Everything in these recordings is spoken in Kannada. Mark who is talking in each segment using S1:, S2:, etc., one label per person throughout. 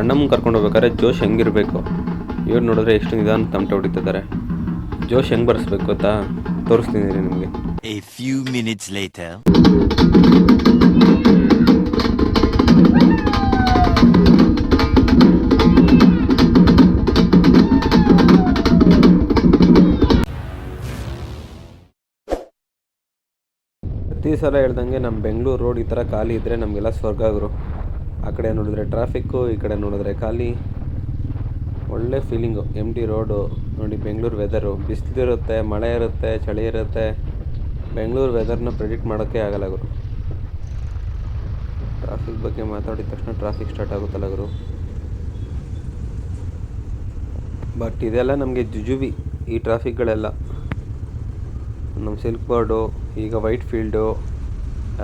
S1: ಅಣ್ಣಮ್ಮನ ಕರ್ಕೊಂಡು ಹೋಗ್ಬೇಕಾದ್ರೆ ಜೋಶ್ ಹೆಂಗಿರಬೇಕು? ಇವ್ರು ನೋಡಿದ್ರೆ ಎಷ್ಟು ನಿಧಾನ ತಮಟೆ ಹೊಡಿತಿದ್ದಾರೆ. ಜೋಶ್ ಹೆಂಗೆ ಬರೆಸ್ಬೇಕು ಗೊತ್ತಾ? ತೋರಿಸ್ತೀನಿ ನಿಮಗೆ.
S2: A few minutes later.
S1: ಪ್ರತಿ ಸಲ ಹೇಳ್ದಂಗೆ ನಮ್ಮ ಬೆಂಗಳೂರು ರೋಡ್ ಈ ಥರ ಖಾಲಿ ಇದ್ದರೆ ನಮಗೆಲ್ಲ ಸ್ವರ್ಗ ಗುರು. ಆ ಕಡೆ ನೋಡಿದ್ರೆ ಟ್ರಾಫಿಕ್ಕು, ಈ ಕಡೆ ನೋಡಿದ್ರೆ ಖಾಲಿ. ಒಳ್ಳೆ ಫೀಲಿಂಗು ಎಂ ಟಿ ರೋಡು ನೋಡಿ ಬೆಂಗಳೂರು ವೆದರು ಬಿಸಿಲಿರುತ್ತೆ, ಮಳೆ ಇರುತ್ತೆ, ಚಳಿ ಇರುತ್ತೆ. ಬೆಂಗಳೂರು ವೆದರ್ನ ಪ್ರೆಡಿಕ್ಟ್ ಮಾಡೋಕ್ಕೆ ಆಗಲ್ಲ ಗುರು. ಟ್ರಾಫಿಕ್ ಬಗ್ಗೆ ಮಾತಾಡಿದ ತಕ್ಷಣ ಟ್ರಾಫಿಕ್ ಸ್ಟಾರ್ಟ್ ಆಗುತ್ತಲ್ಲ ಗುರು. ಬಟ್ ಇದೆಲ್ಲ ನಮಗೆ ಜುಜುಬಿ ಈ ಟ್ರಾಫಿಕ್ಗಳೆಲ್ಲ ನಮ್ಮ ಸಿಲ್ಕ್ ಬೋರ್ಡು ಈಗ ವೈಟ್ ಫೀಲ್ಡು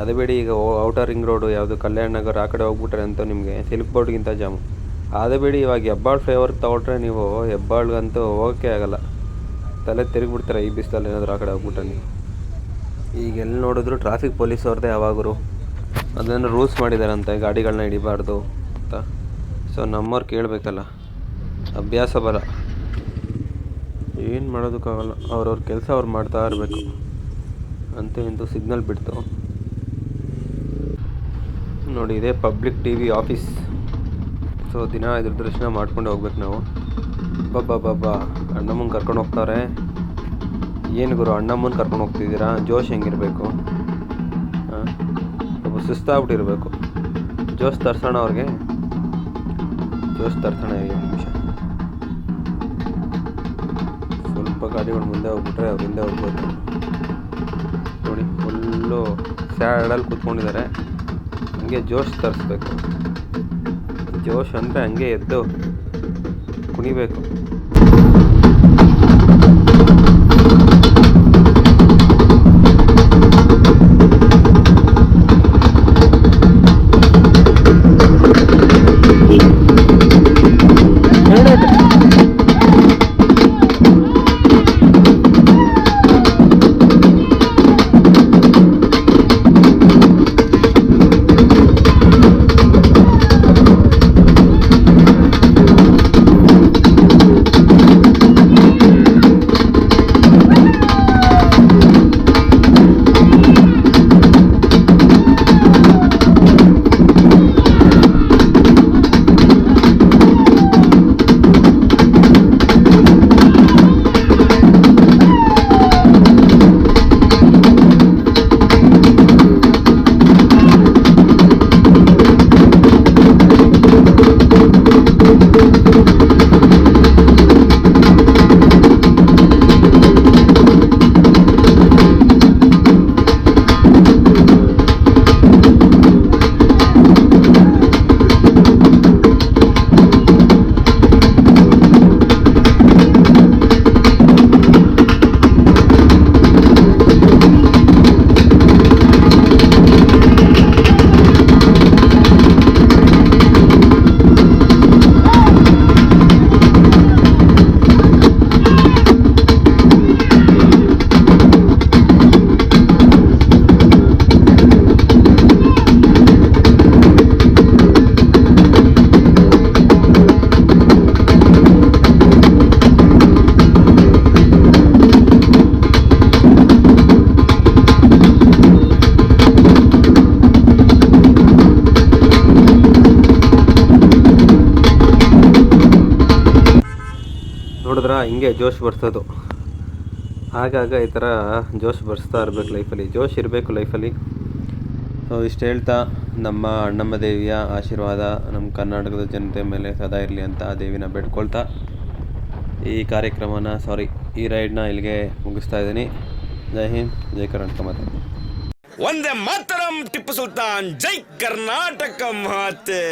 S1: ಅದೇ ಬಿಡಿ, ಈಗ ಔಟರ್ ರಿಂಗ್ ರೋಡು ಯಾವುದು ಕಲ್ಯಾಣ ನಗರ ಆ ಕಡೆ ಹೋಗ್ಬಿಟ್ರೆ ಅಂತ ನಿಮಗೆ ಸಿಲ್ಕ್ ಬೋರ್ಡ್ಗಿಂತ ಜಾಮು ಅದು ಬಿಡಿ, ಇವಾಗ ಹೆಬ್ಬಾಳ್ ಫ್ಲೇವರ್ ತೊಗೊಟ್ರೆ ನೀವು ಹೆಬ್ಬಾಳ್ಗಂತೂ ಹೋಗೋಕ್ಕೆ ಆಗಲ್ಲ. ತಲೆ ತಿರುಗಿಬಿಡ್ತಾರೆ ಈ ಬಿಸಿಲಲ್ಲಿ ಏನಾದರೂ ಆ ಕಡೆ ಹೋಗ್ಬಿಟ್ರೆ ನೀವು. ಈಗ ಎಲ್ಲಿ ನೋಡಿದ್ರು ಟ್ರಾಫಿಕ್ ಪೊಲೀಸ್ ಅವ್ರದ್ದೇ ಯಾವಾಗರು ಅದನ್ನು ರೂಲ್ಸ್ ಮಾಡಿದಾರಂತೆ ಗಾಡಿಗಳನ್ನ ಹಿಡಿಬಾರ್ದು ಅಂತ. ಸೊ ನಮ್ಮವ್ರು ಕೇಳಬೇಕಲ್ಲ, ಅಭ್ಯಾಸ ಬರ. ಏನು ಮಾಡೋದಕ್ಕಾಗಲ್ಲ, ಅವ್ರವ್ರ ಕೆಲಸ ಅವ್ರು ಮಾಡ್ತಾ ಇರಬೇಕು. ಅಂತ ಇಂತೂ ಸಿಗ್ನಲ್ ಬಿಡ್ತು. ನೋಡಿ, ಇದೇ public T V office. So, ದಿನ ಇದ್ರ ದರ್ಶನ ಮಾಡ್ಕೊಂಡು ಹೋಗ್ಬೇಕು ನಾವು. ಬಬ್ಬಾ ಬಬ್ಬ ಅಣ್ಣಮ್ಮನ ಕರ್ಕೊಂಡು ಹೋಗ್ತಾರೆ. ಏನು ಗುರು, ಅಣ್ಣಮ್ಮನ ಕರ್ಕೊಂಡು ಹೋಗ್ತಿದ್ದೀರಾ? ಜೋಶ್ ಹೆಂಗಿರಬೇಕು? ಹಾಂ ಒಬ್ಬ ಸುಸ್ತಾಗ್ಬಿಟ್ಟಿರಬೇಕು. ಜೋಶ್ ತರ್ಸೋಣ ಅವ್ರಿಗೆ. ಜೋಶ್ ತರ್ಸೋಣ ಈ ನಿಮಿಷ. ಸ್ವಲ್ಪ ಗಾಡಿಗಳು ಮುಂದೆ ಹೋಗ್ಬಿಟ್ರೆ ಅವ್ರ ಹಿಂದೆ ಹೋಗ್ಬೋದು. ನೋಡಿ ಫುಲ್ಲು ಸ್ಯಾಡಲ್ಲಿ ಕೂತ್ಕೊಂಡಿದ್ದಾರೆ. ಹಂಗೆ ಜೋಶ್ ತರಿಸ್ಬೇಕು. ಜೋಶ್ ಅಂದರೆ ಹಂಗೆ ಎದ್ದು ಕುಣಿಬೇಕು. ಹಿಂಗೆ ಜೋಶ್ ಬರ್ಸೋದು ಆಗಾಗ ಈ ಥರ ಜೋಶ್ ಬರ್ಸ್ತಾ ಇರಬೇಕು ಲೈಫಲ್ಲಿ ಜೋಶ್ ಇರಬೇಕು ಲೈಫಲ್ಲಿ ಸೊ ಇಷ್ಟು ಹೇಳ್ತಾ, ನಮ್ಮ ಅಣ್ಣಮ್ಮ ದೇವಿಯ ಆಶೀರ್ವಾದ ನಮ್ಮ ಕರ್ನಾಟಕದ ಜನತೆ ಮೇಲೆ ಸದಾ ಇರಲಿ ಅಂತ ಆ ದೇವಿನ ಬೇಡ್ಕೊಳ್ತಾ ಈ ಕಾರ್ಯಕ್ರಮನ ಸಾರಿ ಈ ರೈಡ್ನ ಇಲ್ಲಿಗೆ ಮುಗಿಸ್ತಾ ಇದ್ದೀನಿ. ಜೈ ಹಿಂದ್, ಜೈ ಕರ್ನಾಟಕ ಮಾತೆ.
S3: ಒಂದೇ ಮಾತರಂ ಟಿಪ್ಪು ಸುಲ್ತಾನ್, ಜೈ ಕರ್ನಾಟಕ ಮಾತೆ.